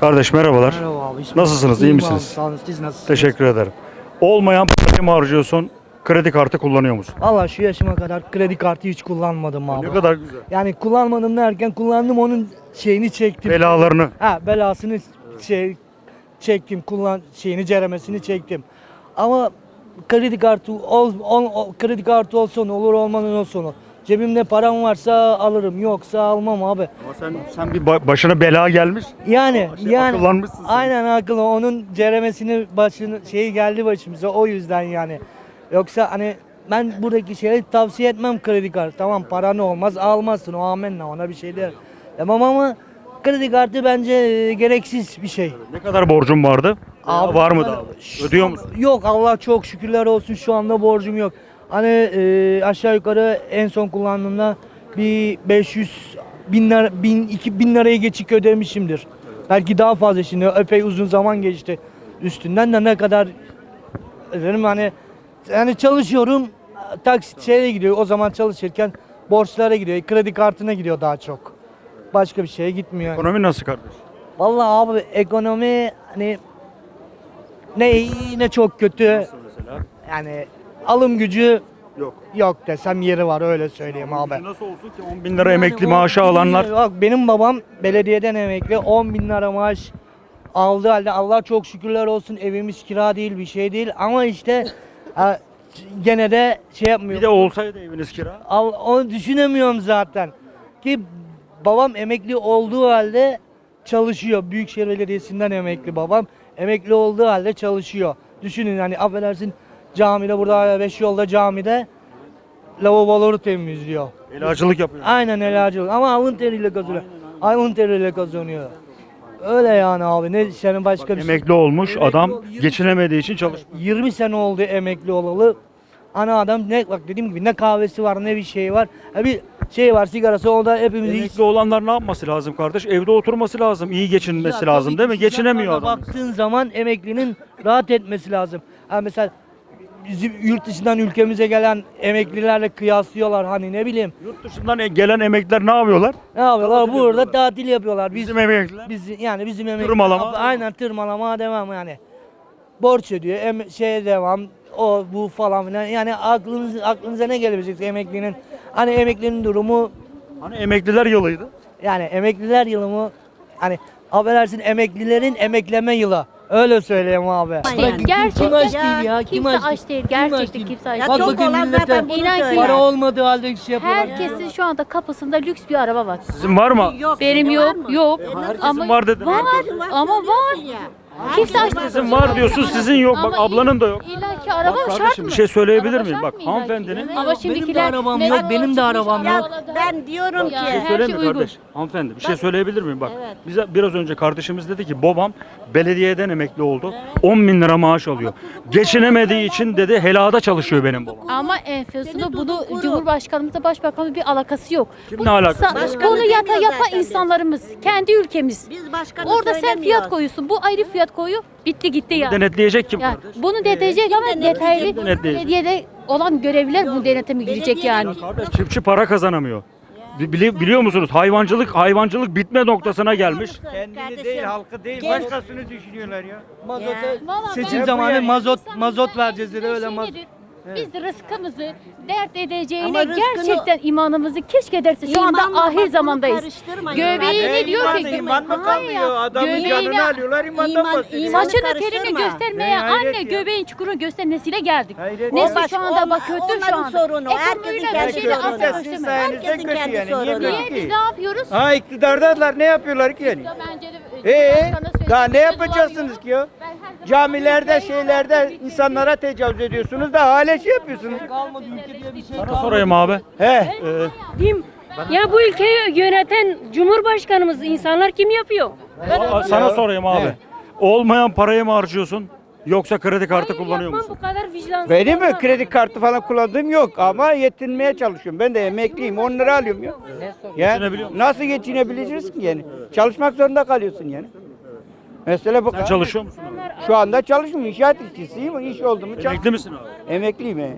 Kardeş merhabalar. Merhaba abi. hiç- Nasılsınız, iyi İyiyim misiniz? Abi, sağ olun. Siz nasılsınız? Teşekkür ederim. Olmayan parayı mı harcıyorsun? Kredi kartı kullanıyor musun? Valla şu yaşıma kadar kredi kartı hiç kullanmadım abi. Ne kadar güzel. Yani kullanmadım derken kullandım onun şeyini çektim. Belalarını. Ha belasını şey çektim. Kullan şeyini ceremesini çektim. Ama kredi kartı ol, ol- ol- kredi kartı olsun olur olmanın olsun. Cebimde param varsa alırım yoksa almam abi. Ama sen sen bir ba- başına bela gelmiş. Yani Şey, yani akıllanmışsın sen. aynen akıllı onun ceremesini başını şeyi geldi başımıza o yüzden yani. Yoksa hani ben buradaki şeyi tavsiye etmem kredi kartı. Tamam paran olmaz almazsın o amenna ona bir şey der. Tamam ama kredi kartı bence e, gereksiz bir şey. Ne kadar borcun vardı? Abi, var mı da? Ödüyor musun? Yok Allah çok şükürler olsun şu anda borcum yok. Hani e, aşağı yukarı en son kullandığımda bir 500 bin lira, bin, 2000 liraya geçik ödemişimdir. Belki daha fazla şimdi epey uzun zaman geçti üstünden de ne kadar dedim hani yani çalışıyorum taksit şeye gidiyor o zaman çalışırken borçlara gidiyor kredi kartına gidiyor daha çok. Başka bir şeye gitmiyor. yani. Ekonomi nasıl kardeş? Vallahi abi ekonomi hani ne iyi ne çok kötü. Mesela? Yani alım gücü Yok. yok desem yeri var öyle söyleyeyim abi. Nasıl olsun ki 10 bin lira emekli maaşı alanlar Bak benim babam belediyeden emekli 10 bin lira maaş aldı halde Allah çok şükürler olsun evimiz kira değil bir şey değil ama işte ha, gene de şey yapmıyor. bir de olsaydı eviniz kira. Al, onu düşünemiyorum zaten. Ki babam emekli olduğu halde çalışıyor. Büyükşehir Belediyesi'nden emekli babam. Emekli olduğu halde çalışıyor. Düşünün hani affedersin camide burada beş yolda camide lavaboları temizliyor. Elacılık yapıyor. Aynen helacılık ama alın teriyle kazanıyor. Alın teriyle kazanıyor. Öyle yani abi ne senin başka bir şey. Emekli olmuş adam geçinemediği için çalışmıyor. 20 sene oldu emekli olalı. Ana adam ne bak dediğim gibi ne kahvesi var ne bir şey var. Ha bir şey var sigarası o da hepimiz Emekli olanlar ne yapması lazım kardeş? Evde oturması lazım, iyi geçinmesi lazım değil mi? Geçinemiyor adam. Baktığın zaman emeklinin rahat etmesi lazım. Ha mesela bizim yurt dışından ülkemize gelen emeklilerle kıyaslıyorlar hani ne bileyim. Yurt dışından e- gelen emekliler ne yapıyorlar? Ne yapıyorlar? Tatil Burada yapıyorlar. tatil yapıyorlar. Biz Bizim emekliler. biz yani bizim emekli Tırmalama. Aynen tırmalama devam yani. Borç ödüyor. Em, şeye devam. O bu falan filan. Yani aklınız aklınıza ne gelebilecek emeklinin? Hani emeklinin durumu Hani emekliler yılıydı. yani emekliler yılı mı? Hani affedersin emeklilerin emekleme yılı. Öyle söyleyeyim abi. Yani. Kim Gerçekten. aç değil ya? Kim Kimse aç aç değil. Kim Gerçekten aç değil? kimse aç Bak değil. çok bakayım olan millete. zaten bunu İnan ki- söyler. Para olmadığı halde şey yapıyorlar. Herkesin şu anda kapısında lüks bir araba var. Sizin var mı? Benim yok, yok. Herkesin Ama var dedim. Var, ama var. ya. Kimse aç Sizin var diyorsun, sizin yok. Bak Ama ablanın da yok. İlla ki araba Bak şart kardeşim, mı? bir şey söyleyebilir Araba miyim? şart Bak, mı illa ki? hanımefendinin- Ama Benim de şimdikiler arabam yok, benim de arabam Ya yok. ben diyorum ki Bir şey her söyleyeyim şey mi uygun. kardeş? Hanımefendi bir şey söyleyebilir miyim? Bak bize biraz önce kardeşimiz dedi ki babam belediyeden emekli oldu. 10 bin lira maaş alıyor. Geçinemediği için dedi helada çalışıyor benim babam. Ama enflasyonu bunu. Cumhurbaşkanımızla başbakanımızla bir alakası yok. Kim Bu ne alakası sa-? Başkanı Bunu yata demiyor yapan zaten biz. insanlarımız. Kendi ülkemiz. biz başkanı Orada sen fiyat koyuyorsun. Bu ayrı fiyat koyu. Bitti gitti ya. Denetleyecek kim Yani kardeş? bunu denetecek ama detaylı Denetleyecek. belediyede olan görevliler bu denetimi girecek yani. Ya kardeş çiftçi para kazanamıyor. Bi- bili- biliyor musunuz? Hayvancılık hayvancılık bitme noktasına gelmiş. Kendini değil, halkı değil, başkasını düşünüyorlar ya. Mazota Vallahi seçim zamanı Yani mazot mazot vereceğiz dedi öyle şey mazot. Biz rızkımızı dert edeceğine Ama rızkını- gerçekten imanımızı keşke derse. Şu anda İmanla ahir bunu zamandayız. karıştırmayın. Göbeğini Ne diyor imanı, ki iman mı Hayır ya, kalmıyor? Adamın canını alıyorlar, imandan İman- bahsediyor. iman- Saçını karıştırma. telini göstermeye Ne hayret anne ya. göbeğin çukurunu göster nesile geldik. Hayret. O baş- şu anda bak kötü şu anda. sorunu, herkesin Ekonomiyle kendi bir şeyle sorunu. asla Sizin ölçemez. sayenizde Herkesin kötü kendi yani. sorunu. Niye Niye biz ne yapıyoruz? Ha iktidardalar ne yapıyorlar ki yani? Ya bence de, Ee, Cumhurbaşkanı söyledi, daha ne söz yapacaksınız ki ya? Camilerde, şeylerde insanlara tecavüz ediyorsunuz da hala şey yapıyorsunuz. Kalmadı ülke diye bir şey Sana sorayım abi. He. Ee, ya bu ülkeyi yöneten Cumhurbaşkanımız insanlar kim yapıyor? Sana sorayım abi. Olmayan parayı mı harcıyorsun? Yoksa kredi kartı Hayır, kullanıyor yapmam musun? bu kadar vicdansız. Benim mi olmam. kredi kartı falan kullandığım yok ama yetinmeye çalışıyorum. Ben de emekliyim 10 lira alıyorum ya. ya Geçinebiliyor musun? nasıl geçinebileceğiz ki yani? Çalışmak zorunda kalıyorsun yani. Mesela bu Sen çalışıyor musun abi? Şu anda çalışmıyorum. İnşaat işçisiyim. İş oldu mu Emekli misin abi? Emekliyim he.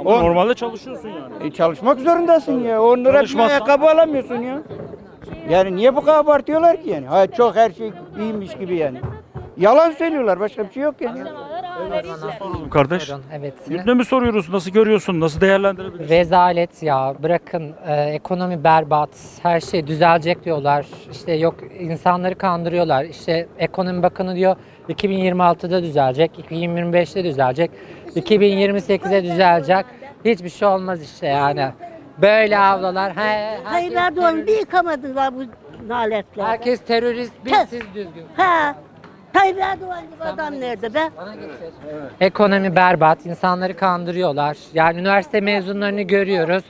Ama On- normalde çalışıyorsun yani. E, çalışmak zorundasın ya. 10 lira bir Çalışmazsan- ayakkabı alamıyorsun ya. Yani niye bu kadar abartıyorlar ki yani? Hayır çok her şey iyiymiş gibi yani. Yalan söylüyorlar başka bir şey yok yani. Kardeş. Buyurun, Evet. Gündemi soruyoruz. Nasıl görüyorsun? Nasıl değerlendirebilirsin? Rezalet ya. Bırakın e, ekonomi berbat. Her şey düzelecek diyorlar. İşte yok insanları kandırıyorlar. İşte ekonomi bakanı diyor 2026'da düzelecek, 2025'te düzelecek, 2028'de düzelecek. Hiçbir şey olmaz işte yani. Böyle avlalar. He, Tayyip herkes, Erdoğan'ı bir yıkamadılar bu naletler. herkes terörist, bir Kes. siz düzgün. Ha. Tayyip Erdoğan gibi adam nerede be? Ekonomi berbat, insanları kandırıyorlar. Yani üniversite mezunlarını görüyoruz.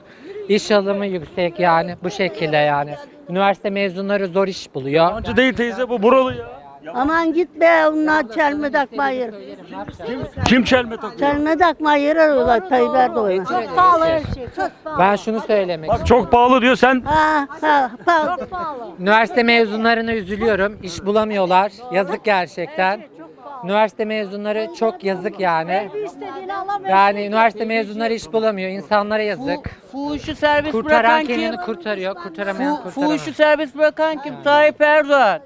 İş alımı yüksek yani bu şekilde yani. Üniversite mezunları zor iş buluyor. Yabancı değil teyze bu buralı ya. Aman git be onlar çelme takma hayır. Kim çelme takıyor? Çelme takma arıyorlar Tayyip Erdoğan'a. Çok pahalı her şey. Çok pahalı. Ben şunu söylemek Bak çok pahalı diyor sen. Ha ha pahalı. Üniversite mezunlarına üzülüyorum. İş bulamıyorlar. Yazık gerçekten. Üniversite mezunları çok yazık yani. Yani üniversite mezunları iş bulamıyor. İnsanlara yazık. Fuhuşu serbest Kurtaran bırakan kendini kim? kurtarıyor. Kurtaramayan Fu- kurtaramıyor. fuhuşu serbest bırakan kim? Tayyip Erdoğan.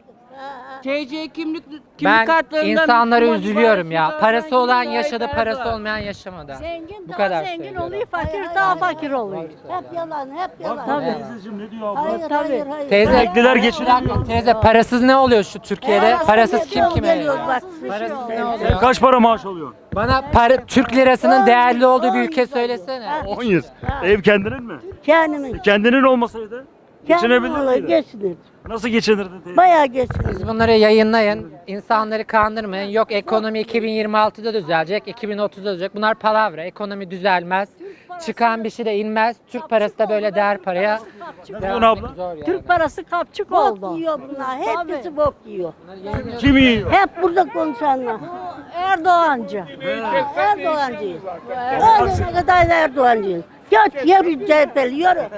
TC kimlik kimlik Ben kartlarından insanlara Müslüman üzülüyorum ya. Parası olan kim? yaşadı, parası olmayan yaşamadı. Zengin Bu daha kadar zengin söylüyorum. oluyor, fakir daha fakir oluyor. Hep yalan, hep yalan. Teyzeciğim ne diyor abla? Hayır, hayır, hayır. Teyze, Emekliler Bir dakika, teyze parasız ne oluyor şu Türkiye'de? Parasız kim kime veriyor? bak. Parasız ne Sen oluyor? kaç para maaş alıyorsun? Bana para, Türk lirasının değerli olduğu bir ülke söylesene. 10 Ev kendinin mi? Kendimin. Kendinin olmasaydı geçinebilir Kendimin miydin? geçinir. Nasıl geçinirdin teyze? Bayağı geçinir. Siz bunları yayınlayın. insanları kandırmayın. Yok ekonomi 2026'da düzelecek, 2030'da düzelecek. Bunlar palavra. Ekonomi düzelmez. Çıkan bir şey de inmez. Türk parası da böyle değer paraya. devam abla? zor yani. Türk parası kapçık oldu. yiyor bunlar. Hepsi bok yiyor. Kim yiyor? Hep burada konuşanlar. Erdoğancı. Erdoğancıyız. Ölene kadar da Erdoğancıyız. Geç yürü CHP'li yürü.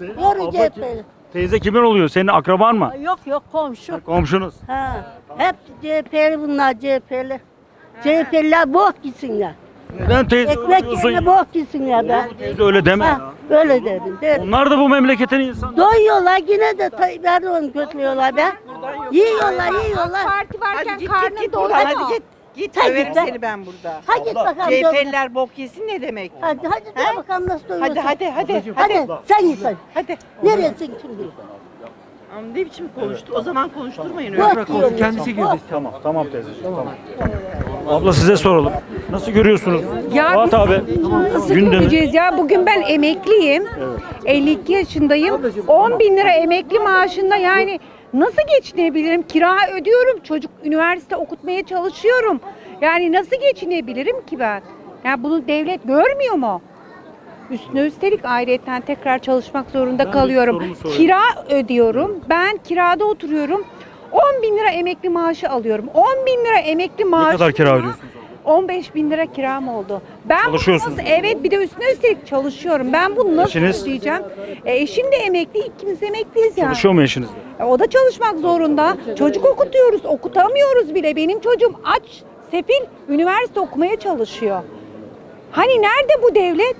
Yürü CHP'li. Teyze kimin oluyor? Senin akraban mı? Yok yok komşu. Komşunuz. Ha. Hep CHP'li bunlar CHP'li. CHP'liler bok gitsinler. Neden teyze öyle Ekmek diyorsun? yerine bok gitsinler be. Teyze öyle deme Ha, ya. öyle dedim. dedim. Onlar da bu memleketin insanı. Doyuyorlar yine de Tayyip Erdoğan'ı kötülüyorlar be. Yiyorlar yiyorlar. Parti varken karnın doydu mu? hadi git. Git Hadi döverim be. seni ben burada. Ha git bakalım. CHP'liler bok yesin ne demek? Hadi hadi de bakalım nasıl doyuyorsun. Hadi hadi hadi. Hadi sen git hadi. Hadi. Neresin şimdi? Ama ne biçim konuştu? O zaman konuşturmayın öyle. Bok yiyor. Kendisi girdi. Tamam, tamam teyzeciğim. Tamam. Abla size soralım. Nasıl görüyorsunuz? Ya Fuat biz- abi. Nasıl Gündemi. göreceğiz ya? Bugün ben emekliyim. 52 yaşındayım. 10 bin lira emekli maaşında yani nasıl geçinebilirim? Kira ödüyorum. Çocuk üniversite okutmaya çalışıyorum. Yani nasıl geçinebilirim ki ben? Ya bunu devlet görmüyor mu? Üstüne üstelik ayrıyeten tekrar çalışmak zorunda bir kalıyorum. Kira ödüyorum. Ben kirada oturuyorum. 10 bin lira emekli maaşı alıyorum. 10 bin lira emekli Ne maaşı. kadar kira ödüyorsunuz? 15 bin lira kiram oldu. Ben bunu Çalışıyorsunuz. nasıl, evet bir de üstüne üstelik çalışıyorum. Ben bunu nasıl Eşiniz? ödeyeceğim? E, eşim de emekli, ikimiz emekliyiz yani. Çalışıyor mu eşiniz? de? E, o da çalışmak zorunda. Çocuk okutuyoruz, okutamıyoruz bile. Benim çocuğum aç, sefil, üniversite okumaya çalışıyor. Hani nerede bu devlet?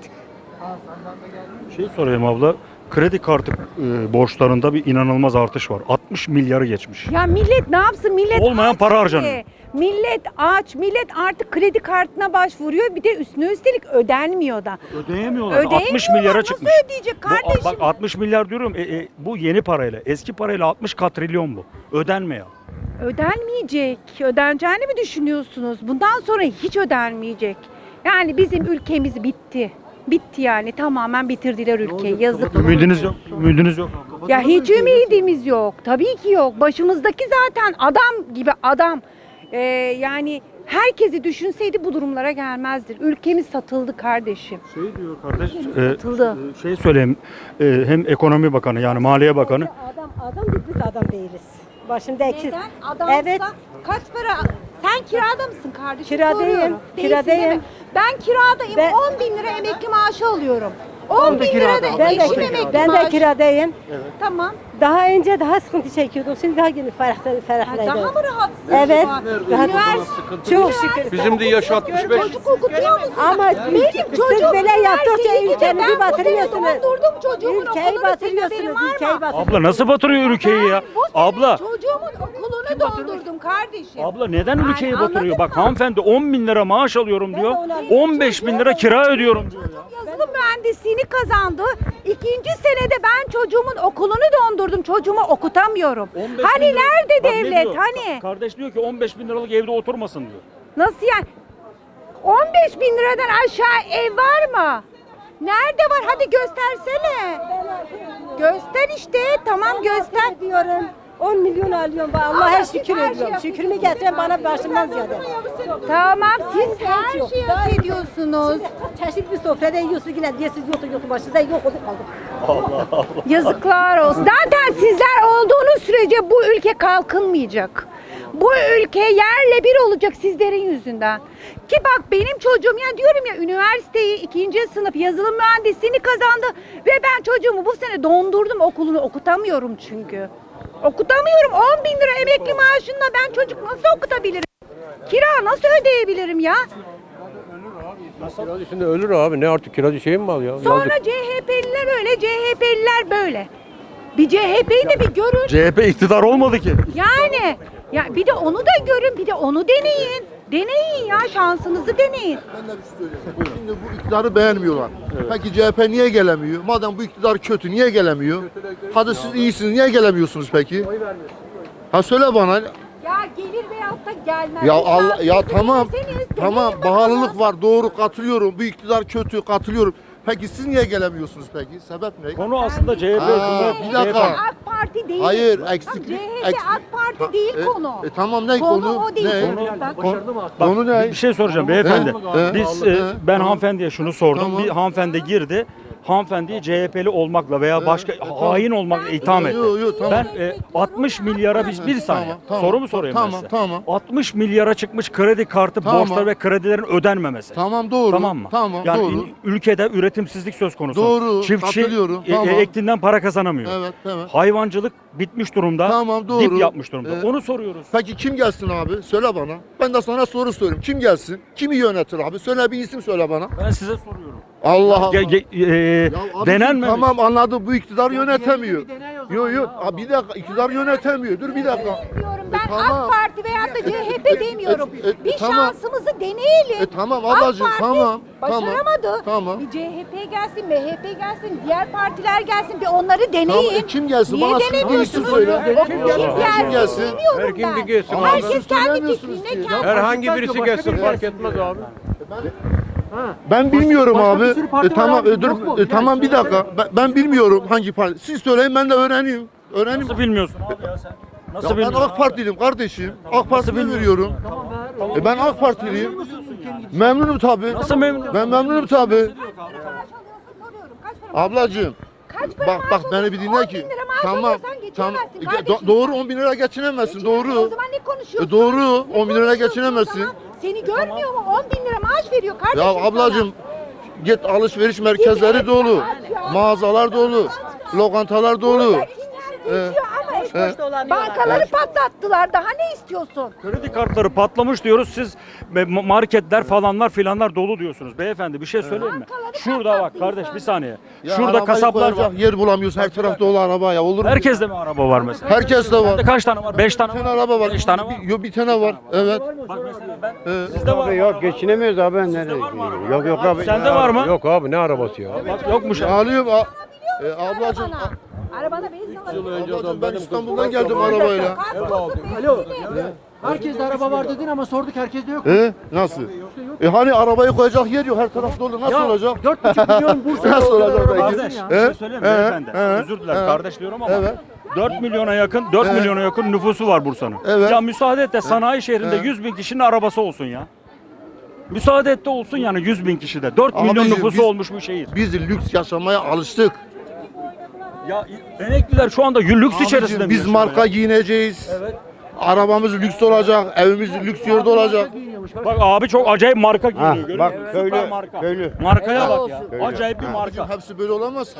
Şey sorayım abla. Kredi kartı e, borçlarında bir inanılmaz artış var. 60 milyarı geçmiş. Ya millet ne yapsın? Millet Olmayan aç para ki. harcanıyor. Millet aç, millet artık kredi kartına başvuruyor. Bir de üstüne üstelik ödenmiyor da. Ödeyemiyorlar. 60 Ödeyemiyorlar. milyara Nasıl çıkmış. ödeyecek Bu- kardeşim? bak 60 milyar diyorum. E, e, bu yeni parayla. Eski parayla 60 katrilyon bu. Ödenmiyor. Ödenmeyecek. Ödeneceğini mi düşünüyorsunuz? Bundan sonra hiç ödenmeyecek. Yani bizim ülkemiz bitti. Bitti yani tamamen bitirdiler ülkeyi. Yazık. Ümidiniz yok. Ümidiniz yok. Ya hiç ümidimiz yok. Tabii ki yok. Başımızdaki zaten adam gibi adam. Ee, yani herkesi düşünseydi bu durumlara gelmezdir. Ülkemiz satıldı kardeşim. Şey diyor kardeş. e, Satıldı. e, şey söyleyeyim. e, hem ekonomi bakanı yani maliye bakanı. Adam adam biz adam değiliz. Başında eksik. Neden? Adamsa Evet. kaç para? Sen kirada mısın kardeşim? Kiradayım, Soruyorum. Kiradayım. değil? Ben kiradayım. Ben- 10 bin lira emekli maaşı alıyorum. 10 bin lira da Ben de, eşim emekli ben de maaşı. kiradayım. Tamam. Daha önce daha sıkıntı çekiyorduk. Şimdi daha yeni ferah ferahlaydı. Daha mı rahatsınız? Evet. Rahat- Üniversite, Çok şükür. Bizim de yaş 65. çocuk okutuyor musunuz? Ama Benim siz çocuğum böyle yaptıkça üniversiteye gidiyor. Ben bu batırıyorsunuz. dondurdum çocuğumun Ülkeyi okulunu. Batırıyorsunuz. Ülkeyi batırıyorsunuz. Abla nasıl batırıyor ülkeyi ya? Ben bu sene Abla çocuğumun okulunu dondurdum kardeşim. Abla neden Yani ülkeyi batırıyor? Bak mı? hanımefendi 10 bin lira maaş alıyorum diyor. de onu anladım. 15 bin lira kira ödüyorum diyor ya. Mühendisliğini kazandı. İkinci senede ben çocuğumun okulunu dondurdum. Çocuğumu okutamıyorum. 15 bin Hani lira- nerede Bak ne devlet? diyor? Hani? Ka- Kardeş diyor ki 15 bin liralık evde oturmasın diyor. Nasıl yani? 15 bin liradan aşağı ev var mı? Nerede var? Hadi göstersene. Göster işte. Tamam göster. diyorum. 10 milyon alıyorum. Ben Allah'a şükür her ediyorum. şeyi Şükrümü getiren bana başımdan ziyade. Tamam siz her şeyi hak ediyorsunuz. Çeşit bir sofrada yiyorsunuz yine diye siz yoktu yoktu başınıza yok oldu kaldı. Yazıklar olsun. Zaten sizler olduğunuz sürece bu ülke kalkınmayacak. Bu ülke yerle bir olacak sizlerin yüzünden. Ki bak benim çocuğum ya diyorum ya üniversiteyi ikinci sınıf yazılım mühendisliğini kazandı ve ben çocuğumu bu sene dondurdum okulunu okutamıyorum çünkü. Okutamıyorum 10 bin lira emekli maaşınla ben çocuk nasıl okutabilirim? Kira nasıl ödeyebilirim ya? Kiracı şimdi ölür abi. Ne artık kiracı şey mi var ya? Sonra CHP'liler öyle CHP'liler böyle. Bir CHP'yi de bir görün. CHP iktidar olmadı ki. Yani ya bir de onu da görün, bir de onu deneyin. Deneyin ya şansınızı deneyin. Ben de bir şey söyleyeyim. Şimdi bu iktidarı beğenmiyorlar. Peki CHP niye gelemiyor? Madem bu iktidar kötü niye gelemiyor? Hadi siz iyisiniz niye gelemiyorsunuz peki? Ha söyle bana. Ya gelir veyahut da gelmez. Ya Allah şansınızı ya tamam. deneseniz, Tamam bakalım. bağlılık var doğru katılıyorum. Bu iktidar kötü katılıyorum. Peki siz niye gelemiyorsunuz peki? Sebep ne? Konu aslında CHP. Cumhuriyet- bir dakika. CHP. AK Parti değil. Hayır, eksiklik- CHP eksik- AK Parti Ha, değil e, konu. e, tamam ne konu? konu? o değil. Ne? Konu- Bak, Bak, Konu ne? Bir şey soracağım beyefendi. Biz e, ben hanımefendiye şunu sordum. Bir hanımefendi girdi. Hanımefendiye CHP'li olmakla veya başka tamam. hain olmakla itham etti. Yo, yo, tamam. Ben e, 60 milyara biz bir saniye. Tamam, tamam. Soru mu sorayım ben Tamam, size? tamam. 60 milyara çıkmış kredi kartı Tamam. borçları ve kredilerin ödenmemesi. Tamam doğru. Tamam mı? Tamam yani doğru. ül- ülkede üretimsizlik söz konusu. Doğru, Çiftçi katılıyorum, e, e, tamam. ektiğinden para kazanamıyor. Evet, evet. Hayvancılık bitmiş durumda. Tamam, doğru. Dip yapmış durumda. Evet. Onu soruyoruz. Peki kim gelsin abi? Söyle bana. Ben de sana soru soruyorum. Kim gelsin? Kimi yönetir abi? Söyle bir isim söyle bana. Ben size soruyorum. Allah Allah. Ge- ge- e, abicim, denenmemiş. Tamam anladım bu iktidar yönetemiyor. Yok yok Abi bir dakika iktidar yönetemiyor. Dur bir dakika. Diyorum ben tamam. AK Parti veyahut da CHP demiyorum. e, e, bir tamam. şansımızı deneyelim. E, tamam AK ablacığım, Parti tamam, tamam, Başaramadı. tamam. Bir CHP gelsin, MHP gelsin, diğer partiler gelsin bir onları deneyin. Tamam, e, kim gelsin? Niye Bana denemiyorsunuz? söyle. Kim Kim gelsin? Kim gelsin? Her kim ben. bir gelsin abi. Herkes kendi fikrine kendi. Herhangi birisi gelsin fark fark etmez abi. Ben bilmiyorum başka abi. bir sürü parti E, tamam var abi, e, dur yok mu? e, tamam bir dakika. Ben, ben bilmiyorum hangi parti. Siz söyleyin ben de öğreneyim. Öğreneyim. Nasıl bilmiyorsun abi ya sen? Nasıl Ya ben bilmiyorsun? AK Partiliyim kardeşim. AK Parti'yi veriyorum. E ben AK Partiliyim. Memnunum tabii. Nasıl memnun? Ben memnunum tabii. Kaç maaş alıyorsun soruyorum. Kaç para Ablacığım Kaç para bak maaş bak beni bir alıyorsun? dinle 10 ki. bin lira maaş Tamam. alıyorsan Tamam. geçinemezsin Do- kardeşim. doğru 10 bin lira geçinemezsin. O Doğru. zaman ne konuşuyorsun? E, doğru. Ne 10 bin lira konuşuyorsun geçinemezsin. zaman? Seni görmüyor mu? 10 bin lira maaş veriyor kardeşim Ya ablacığım git alışveriş merkezleri dolu. Mağazalar dolu. Lokantalar dolu. Geçiyor ama bankaları patlattılar. Daha ne istiyorsun? Kredi kartları patlamış diyoruz. Siz marketler falanlar filanlar dolu diyorsunuz. Beyefendi bir şey söyleyeyim mi? Bankaları Şurada bak patlattı kardeş insanlar. bir saniye. Ya Şurada arabayı kasaplar var. koyacak Yer bulamıyorsun. Her taraf dolu araba ya. Olur mu? Herkeste mi araba var mesela? Herkes de var. Kaç tane var? 5 tane Bir var. tane araba var. Beş tane var. Bir, yok bir tane var. Evet. Bak mesela ben Evet. sizde var. mı Yok araba? geçinemiyoruz abi ben nereye var mı araba? Yok yok abi. Sende var mı? Yok abi ne arabası ya? Bak yokmuş. Alıyorum. a- E, ablacığım. Arabana. Arabana benzin alabiliyor. Ablacığım ben İstanbul'dan geldim arabayla. Alo. Herkeste araba var dedin ama sorduk herkeste yok. E nasıl? E hani arabayı koyacak yer yok. Her taraf dolu. Nasıl Ya, olacak? 4,5 milyon Bursa'da Nasıl olacak peki? Kardeş bir şey He? söyleyeyim mi He? beyefendi? He? Özür dilerim He? kardeş diyorum ama Evet. 4 milyona yakın 4 Evet. milyona yakın nüfusu var Bursa'nın. Evet. Ya müsaade et de sanayi şehrinde Evet. 100 bin kişinin arabası olsun ya. Müsaade et de olsun yani 100 bin kişide. 4 Ama milyon biz- nüfusu biz- olmuş bu şehir. Biz lüks yaşamaya alıştık. Ya emekliler şu anda lüks içerisinde biz marka ya? giyineceğiz. Evet. Arabamız lüks olacak, evimiz lüks yerde olacak. Bak abi çok acayip marka giyiniyor. Ha, görüyor bak musun? köylü, Süper marka. köylü. Markaya bak ya. Köylü. Acayip bir Abicim marka. hepsi böyle olamaz ki.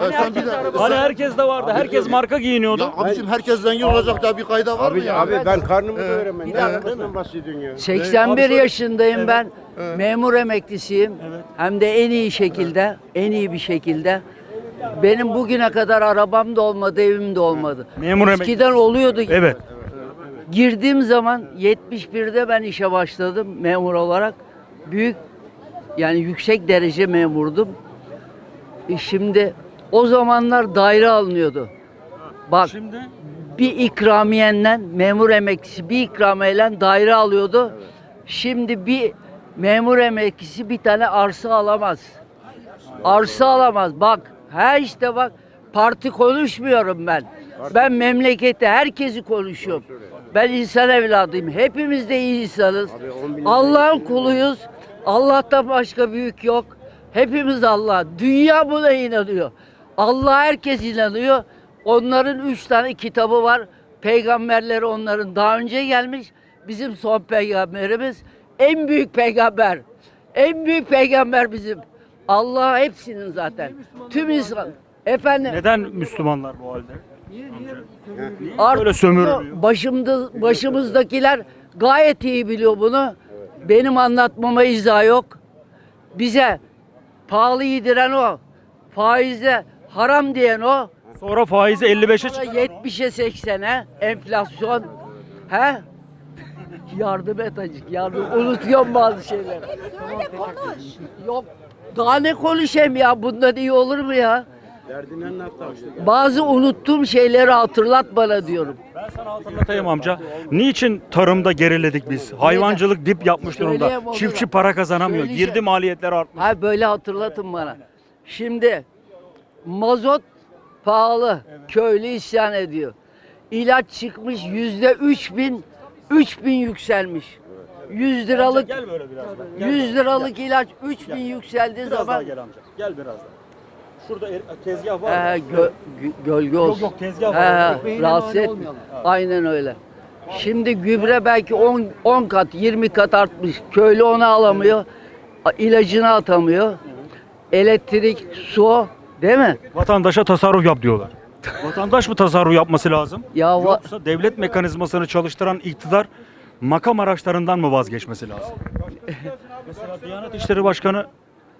Ya sen bir de Hani herkes de vardı. Herkes marka giyiniyordu. ya abicim herkes zengin olacak da bir kayda var mı Abi, ya? abi ben karnımı Ee, doyuramam. bir Ne dakika. alakasından bahsediyorsun ya? 81 yaşındayım ben. Memur emeklisiyim. Evet. Hem de en iyi şekilde, en iyi bir şekilde. Benim bugüne kadar arabam da olmadı, evim de olmadı. Memur. Eskiden oluyordu. Evet. Girdiğim zaman 71'de ben işe başladım memur olarak. Büyük yani yüksek derece memurdum. E şimdi o zamanlar daire alınıyordu. Bak Şimdi bir ikramiyenden memur emeklisi bir ikramiyeyle daire alıyordu. Şimdi bir memur emeklisi bir tane arsa alamaz. Arsa alamaz. Bak ha işte bak parti konuşmuyorum ben. Ben memlekette herkesi konuşuyorum. Ben insan evladıyım. Hepimiz de iyi insanız. Allah'ın kuluyuz. Allah'tan başka büyük yok. Hepimiz Allah. Dünya buna inanıyor. Allah herkes inanıyor. Onların üç tane kitabı var. Peygamberleri onların daha önce gelmiş. Bizim son peygamberimiz en büyük peygamber. En büyük peygamber bizim. Allah hepsinin zaten. Tüm insan. Efendim neden Müslümanlar bu halde? Artık böyle sömürülüyor? Başımda, başımızdakiler gayet iyi biliyor bunu. Benim anlatmama izah yok. Bize pahalı yediren o. Faize haram diyen o. Sonra faizi 55'e Sonra çıktı. 70'e 80'e enflasyon. He? yardım et acık yardım. Unutuyorum bazı şeyleri. Yok. Daha ne konuşayım ya? Bundan iyi olur mu ya? Derdini anlat. Bazı unuttuğum şeyleri hatırlat bana diyorum. Ben sana hatırlatayım amca. Niçin tarımda geriledik biz? Hayvancılık dip yapmış durumda. Söyleyeyim onu Çiftçi da. para kazanamıyor. Söyleyeceğim. Girdi maliyetleri artmış. Ha böyle hatırlatın bana. Şimdi mazot pahalı. Köylü isyan ediyor. İlaç çıkmış yüzde üç bin, üç bin yükselmiş. 100 liralık Gel böyle biraz. Gel 100 liralık ilaç 3 bin yükseldiği Biraz daha zaman gel amca. Gel biraz daha. Şurada er- tezgah var. Mı? gö- gö- gölge olsun. yok, tezgah var. He, rahatsız etmiyor. Aynen öyle. Şimdi gübre belki 10 10 kat, 20 kat artmış. Köylü onu alamıyor. A- ilacını atamıyor. Elektrik, su, değil mi? Vatandaşa tasarruf yap diyorlar. Vatandaş mı tasarruf yapması lazım? Ya va- Yoksa devlet mekanizmasını çalıştıran iktidar makam araçlarından mı vazgeçmesi lazım? Mesela Diyanet İşleri Başkanı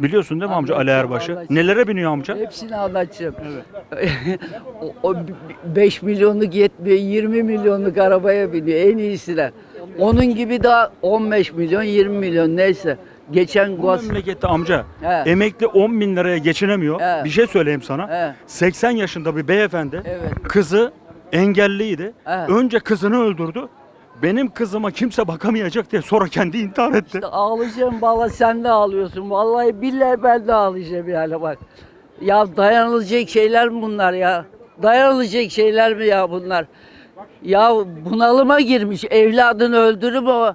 biliyorsun değil mi amca Ali Erbaş'ı? Nelere biniyor amca? Hepsini anlatacağım. o, o 5 milyonluk yetmiyor, 20 milyonluk arabaya biniyor en iyisine. Onun gibi daha 15 milyon, 20 milyon neyse. Geçen Bu gaz memlekette amca He. emekli 10 bin liraya geçinemiyor. He. Bir şey söyleyeyim sana. He. 80 yaşında bir beyefendi Evet. kızı engelliydi. He. Önce kızını öldürdü. Benim kızıma kimse bakamayacak diye sonra kendi intihar etti. İşte ağlayacağım valla sen de ağlıyorsun. Vallahi billahi ben de ağlayacağım yani bak. Ya dayanılacak şeyler mi bunlar ya? Dayanılacak şeyler mi ya bunlar? Ya bunalıma girmiş evladını öldürür o.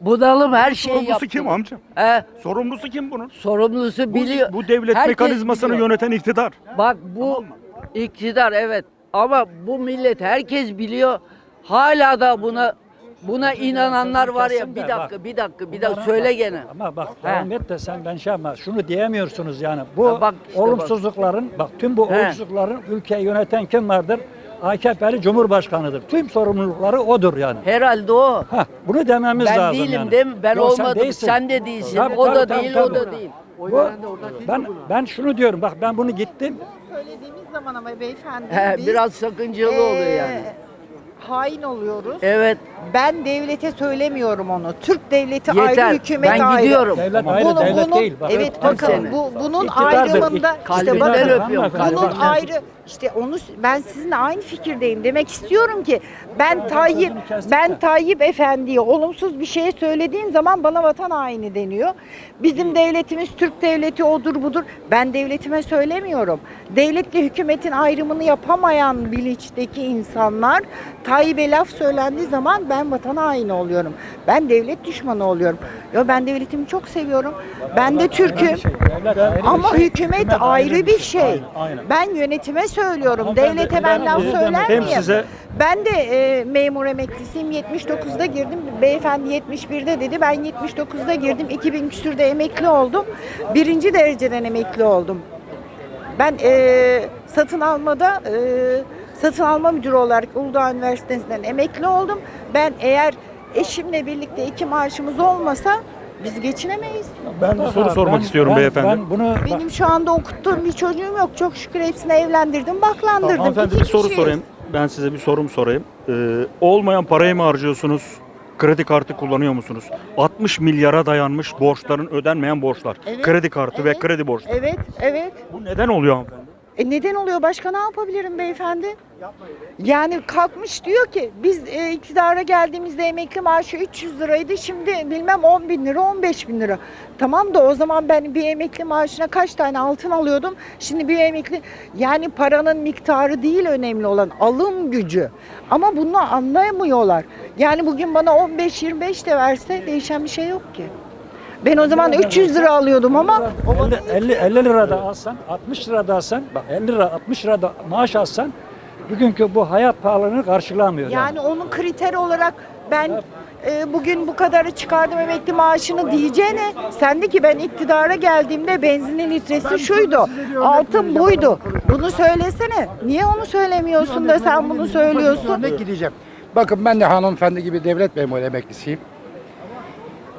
Bunalım her şeyi Sorumlusu yaptı. kim amca? He, Sorumlusu kim bunun? sorumlusu Bu, biliyor. bu devlet Herkes mekanizmasını biliyor. yöneten iktidar. Bak bu iktidar evet ama bu millet herkes biliyor. Hala da buna buna inananlar var ya bir dakika bir dakika bir dakika söyle gene. Ama bak devam et de sen ben şey yapma. Şunu diyemiyorsunuz yani. Bu Ha, bak işte olumsuzlukların, bak. tüm bu He. olumsuzlukların ülkeyi yöneten kim vardır? AKP'li Cumhurbaşkanıdır. Tüm sorumlulukları odur yani. Herhalde o. Hah, bunu dememiz Ben lazım değilim yani. değil mi? Ben Yok, sen olmadım. değilsin. Sen, de değilsin. Tabii, o da tabii, değil, tabii, o da değil. Bu, ben ben şunu diyorum. Bak ben bunu gittim. Söylediğimiz zaman ama beyefendi He, biz, biraz sakıncalı oluyor yani. Hain oluyoruz. Evet. Ben devlete söylemiyorum onu. Türk devleti Yeter. ayrı, hükümet Ben ayrı. gidiyorum. Devlet ayrı, Bunu- devlet bunun- değil. Bak, evet bak, bakın seni. bu bunun İktidardır, ayrımında ik- işte Kalbinden bakın öpüyorum, bunun kalbinden. ayrı işte onu ben sizinle aynı fikirdeyim demek istiyorum ki ben Tayyip sözünü kestik ben de. Tayyip Efendi'ye olumsuz bir şey söylediğim zaman bana vatan haini deniyor. Bizim devletimiz Türk devleti odur budur. Ben devletime söylemiyorum. Devletle hükümetin ayrımını yapamayan bilinçteki insanlar Tayyip'e laf söylendiği zaman ben vatan haini oluyorum. Ben devlet düşmanı oluyorum. Ya ben devletimi çok seviyorum. Ben de Türk'üm. Ama hükümet ayrı bir şey. Ben yönetime söylüyorum. Devlete ben laf söyler miyim? Ben de e, memur emeklisiyim. 79'da girdim. Beyefendi 71'de dedi. Ben 79'da girdim. 2000 küsürde emekli oldum. Birinci dereceden emekli oldum. Ben e, satın almada e, satın alma müdürü olarak Uludağ Üniversitesi'nden emekli oldum. Ben eğer eşimle birlikte iki maaşımız olmasa biz geçinemeyiz. Ben bir soru sormak istiyorum ben, beyefendi. Ben bunu Benim şu anda okuttuğum bir çocuğum yok. Çok şükür hepsini evlendirdim, baklandırdım. Hanımefendi İki bir soru kişiyiz. sorayım. Ben size bir sorum sorayım. Ee, olmayan parayı mı harcıyorsunuz? Kredi kartı kullanıyor musunuz? 60 milyara dayanmış borçların ödenmeyen borçlar. Evet, Kredi kartı ve evet. kredi borçları. Evet, evet. Bu neden oluyor hanımefendi? E neden oluyor? Başka ne yapabilirim beyefendi? Yani kalkmış diyor ki biz e, iktidara geldiğimizde emekli maaşı 300 liraydı. Şimdi bilmem 10 bin lira, 15 bin lira. Tamam da o zaman ben bir emekli maaşına kaç tane altın alıyordum? Şimdi bir emekli yani paranın miktarı değil önemli olan alım gücü. Ama bunu anlayamıyorlar. Yani bugün bana 15-25 de verse değişen bir şey yok ki. Ben o zaman 300 lira alıyordum ama o bana 50, 50, 50 lira da alsan, 60 lira da alsan, bak 50 lira, 60 lira da maaş alsan bugünkü bu hayat pahalılığını karşılamıyor. Yani onun kriteri olarak ben e, bugün bu kadarı çıkardım emekli maaşını diyeceğine sen de ki ben iktidara geldiğimde benzinin litresi şuydu. Altın buydu. Bunu söylesene. Niye onu söylemiyorsun da sen bunu söylüyorsun? Örnek gideceğim. Bakın ben de hanımefendi gibi devlet memuru emeklisiyim.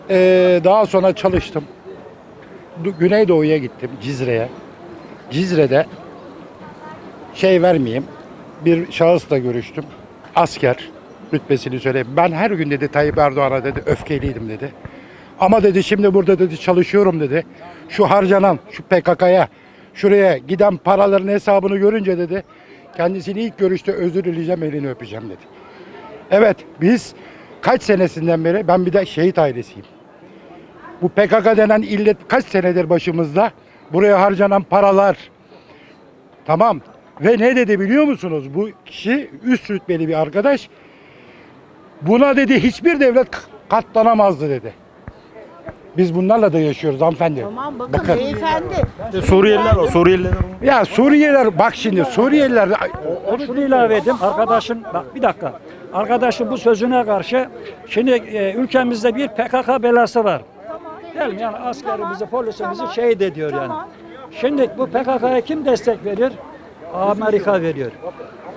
Ee, daha sonra çalıştım. Güneydoğu'ya gittim, Cizre'ye. Cizre'de şey vermeyeyim, bir şahısla görüştüm. Asker rütbesini söyleyeyim. Ben her gün dedi Tayyip Erdoğan'a dedi öfkeliydim dedi. Ama dedi şimdi burada dedi çalışıyorum dedi. Şu harcanan, şu PKK'ya, şuraya giden paraların hesabını görünce dedi. Kendisini ilk görüşte özür dileyeceğim, elini öpeceğim dedi. Evet biz kaç senesinden beri ben bir de şehit ailesiyim. Bu PKK denen illet kaç senedir başımızda? Buraya harcanan paralar. Tamam. Ve ne dedi biliyor musunuz? Bu kişi üst rütbeli bir arkadaş. Buna dedi hiçbir devlet katlanamazdı dedi. Biz bunlarla da yaşıyoruz hanımefendi. Tamam bakın, Bakın. beyefendi. Suriyeliler var. Suriyeliler. Ya Suriyeliler bak şimdi Suriyeliler Onu şunu ilave edeyim. Arkadaşın bak bir dakika. Arkadaşın bu sözüne karşı şimdi e, ülkemizde bir PKK belası var. Değil mi? Yani askerimizi, polisimizi şehit ediyor yani. Şimdi bu PKK'ya kim destek veriyor? Amerika veriyor.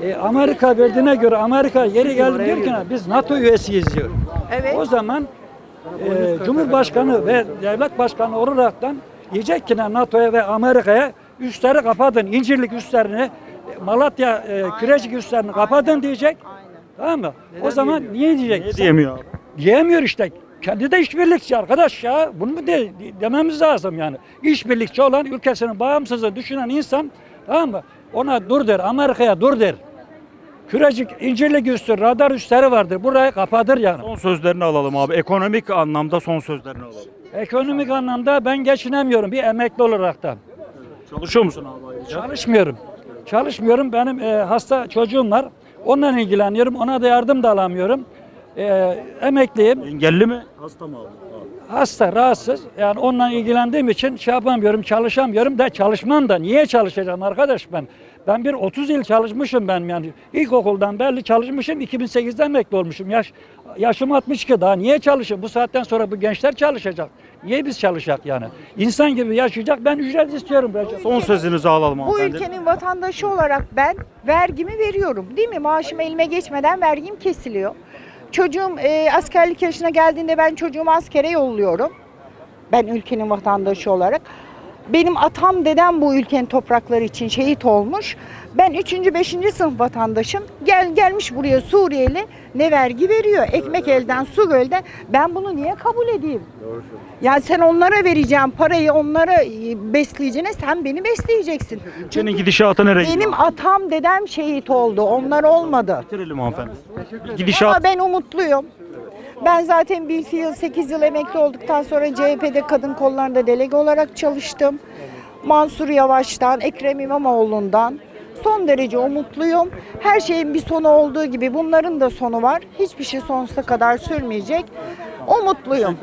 E, Amerika verdiğine göre Amerika yeri geldi diyor ki biz NATO üyesiyiz diyor. Evet. O zaman e, Cumhurbaşkanı ve devlet başkanı olaraktan diyecek ki NATO'ya ve Amerika'ya üstleri kapatın. İncirlik üstlerini, Malatya e, Kürecik üstlerini kapatın diyecek. Tamam mı? o zaman niye diyecek? Ne diyemiyor abi? Diyemiyor işte. Kendi de işbirlikçi arkadaş ya. Bunu mu de, dememiz lazım yani. İşbirlikçi olan ülkesinin bağımsızlığı düşünen insan tamam mı? Ona dur der. Amerika'ya dur der. Kürecik, incirlik üstü, radar üstleri vardır. Burayı kapatır yani. Son sözlerini alalım abi. Ekonomik anlamda son sözlerini alalım. Ekonomik anlamda ben geçinemiyorum bir emekli olaraktan. Çalışıyor musun abi? ayrıca? Çalışmıyorum. Çalışmıyorum. Benim e, hasta çocuğum var. Onunla ilgileniyorum. Ona da yardım da alamıyorum. E, emekliyim. Engelli mi? Hasta mı abi? Hasta, rahatsız. Yani onunla ilgilendiğim için şey yapamıyorum, çalışamıyorum da çalışmam da. Niye çalışacağım arkadaş ben? Ben bir 30 yıl çalışmışım ben yani. İlkokuldan belli çalışmışım. 2008'de emekli olmuşum. Yaş, yaşım 62 daha. Niye çalışayım? Bu saatten sonra bu gençler çalışacak. Niye biz çalışacak yani? İnsan gibi yaşayacak. Ben ücret istiyorum. Son sözünüzü alalım Bu hanımefendi. ülkenin vatandaşı olarak ben vergimi veriyorum. Değil mi? Maaşım elime geçmeden vergim kesiliyor. Çocuğum e, askerlik yaşına geldiğinde ben çocuğumu askere yolluyorum. Ben ülkenin vatandaşı olarak. Benim atam dedem bu ülkenin toprakları için şehit olmuş. Ben 3. 5. sınıf vatandaşım. Gel gelmiş buraya Suriyeli ne vergi veriyor? Ekmek elden, su gölden. Ben bunu niye kabul edeyim? Yani sen onlara vereceğim parayı onlara e, besleyeceğine sen beni besleyeceksin. Ülkenin gidişatı nereye? Benim atam dedem şehit oldu. Onlar olmadı. Bitirelim hanımefendi. Bir Ama Gidişat. ben umutluyum. Ben zaten bir yıl 8 yıl emekli olduktan sonra CHP'de kadın kollarında delege olarak çalıştım. Mansur Yavaş'tan, Ekrem İmamoğlu'ndan son derece umutluyum. Her şeyin bir sonu olduğu gibi bunların da sonu var. Hiçbir şey sonsuza kadar sürmeyecek. Umutluyum.